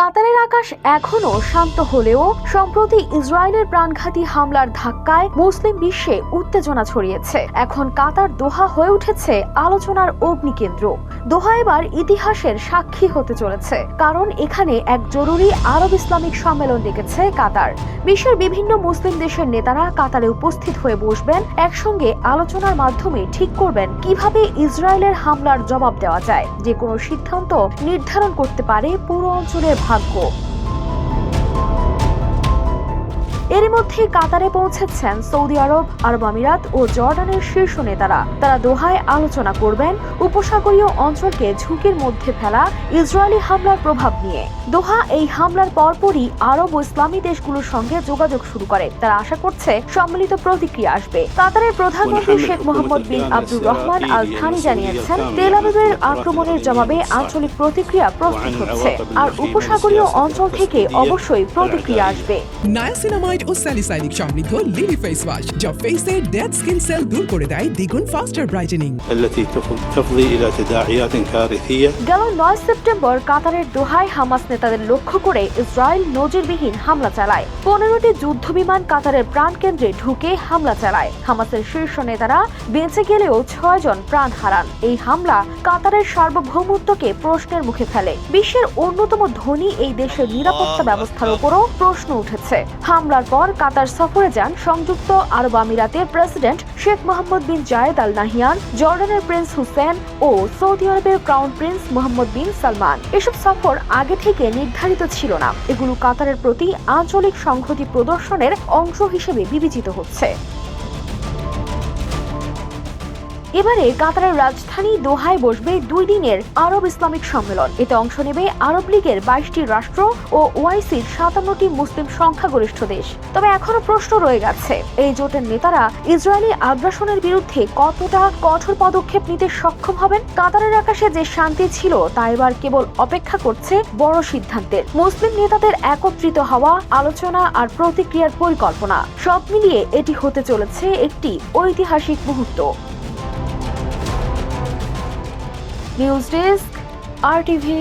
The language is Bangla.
কাতারের আকাশ এখনও শান্ত হলেও সম্প্রতি ইসরায়েলের প্রাণঘাতী হামলার ধাক্কায় মুসলিম বিশ্বে উত্তেজনা ছড়িয়েছে। এখন কাতার দোহা হয়ে উঠেছে আলোচনার অগ্নিকেন্দ্র। দোহা এবার ইতিহাসের সাক্ষী হতে চলেছে, কারণ এখানে এক জরুরি আরব ইসলামিক সম্মেলন ডেকেছে কাতার। বিশ্বের বিভিন্ন মুসলিম দেশের নেতারা কাতারে উপস্থিত হয়ে বসবেন, একসঙ্গে আলোচনার মাধ্যমে ঠিক করবেন কীভাবে ইসরায়েলের হামলার জবাব দেওয়া যায়। যে কোনো সিদ্ধান্ত নির্ধারণ করতে পারে পুরো অঞ্চলের ভাগ্য। এরই মধ্যে কাতারে পৌঁছেছেন সৌদি আরব আরব আমিরাত ও জর্ডানের শীর্ষ নেতারা। তারা দোহায় আলোচনা করবেন উপসাগরীয় অঞ্চলকে ঝুঁকির মধ্যে ফেলা ইসরায়েলি হামলার প্রভাব নিয়ে। দোহা এই হামলার পরপরই আরব ও ইসলামী দেশগুলোর সঙ্গে যোগাযোগ শুরু করে। তারা আশা করছে সম্মিলিত প্রতিক্রিয়া আসবে। কাতারের প্রধানমন্ত্রী Sheikh Mohammed bin Abdur Rahman Al Thani জানিয়েছেন তেল আবিবের আক্রমণের জবাবে আঞ্চলিক প্রতিক্রিয়া প্রস্তুত হচ্ছে। আর উপসাগরীয় অঞ্চল থেকে অবশ্যই প্রতিক্রিয়া আসবে। নায়াসিনামাইড ও স্যালিসাইলিক সমৃদ্ধ লিলি ফেস ওয়াশ যা ফেসের ডেড স্কিন সেল দূর করে দেয় দ্বিগুণ ফাস্টার ব্রাইটেনিং التي تف- تفضي إلى تداعيات كارثية গেল নয় সেপ্টেম্বর কাতারের দোহায় হামাস নেতাদের লক্ষ্য করে ইসরায়েল নজিরবিহীন হামলা চালায় পনেরোটি যুদ্ধবিমান কাতারের প্রাণকেন্দ্রে ঢুকে হামলা চালায় হামাসের শীর্ষ নেতারা বেঁচে গেলেও ছয় জন প্রাণ হারান এই হামলা কাতারের সার্বভৌমত্বকে প্রশ্নের মুখে ফেলে বিশ্বের অন্যতম ধনী এই দেশের নিরাপত্তা ব্যবস্থার উপরও প্রশ্ন উঠেছে হামলার পর কাতার সফরে যান সংযুক্ত আরব আমিরাতের president Sheikh Mohammed bin Zayed Al Nahyan জর্ডানের প্রিন্স হুসেন ও সৌদি আরবের crown prince Mohammed bin Salman. এসব সফর আগে থেকে নির্ধারিত ছিল না। এগুলো কাতারের প্রতি আঞ্চলিক সংহতি প্রদর্শনের অংশ হিসেবে বিবেচিত হচ্ছে। এবারে কাতারের রাজধানী দোহায় বসবে দুই দিনের আরব ইসলামিক সম্মেলন। এতে অংশ নেবে আরব লীগের বাইশটি রাষ্ট্র ও ওয়াইসির সাতান্নটি মুসলিম সংখ্যাগরিষ্ঠ দেশ। তবে এখনও প্রশ্ন রয়ে গেছে, এই জোটের নেতারা ইসরায়েলি আগ্রাসনের বিরুদ্ধে কতটা কঠোর পদক্ষেপ নিতে সক্ষম হবেন? কাতারের আকাশে যে শান্তি ছিল, তা এবার কেবল অপেক্ষা করছে বড় সিদ্ধান্তের। মুসলিম নেতাদের একত্রিত হওয়া, আলোচনা আর প্রতিক্রিয়ার পরিকল্পনা, সব মিলিয়ে এটি হতে চলেছে একটি ঐতিহাসিক মুহূর্ত। নিউজ ডেস্ক আর টিভি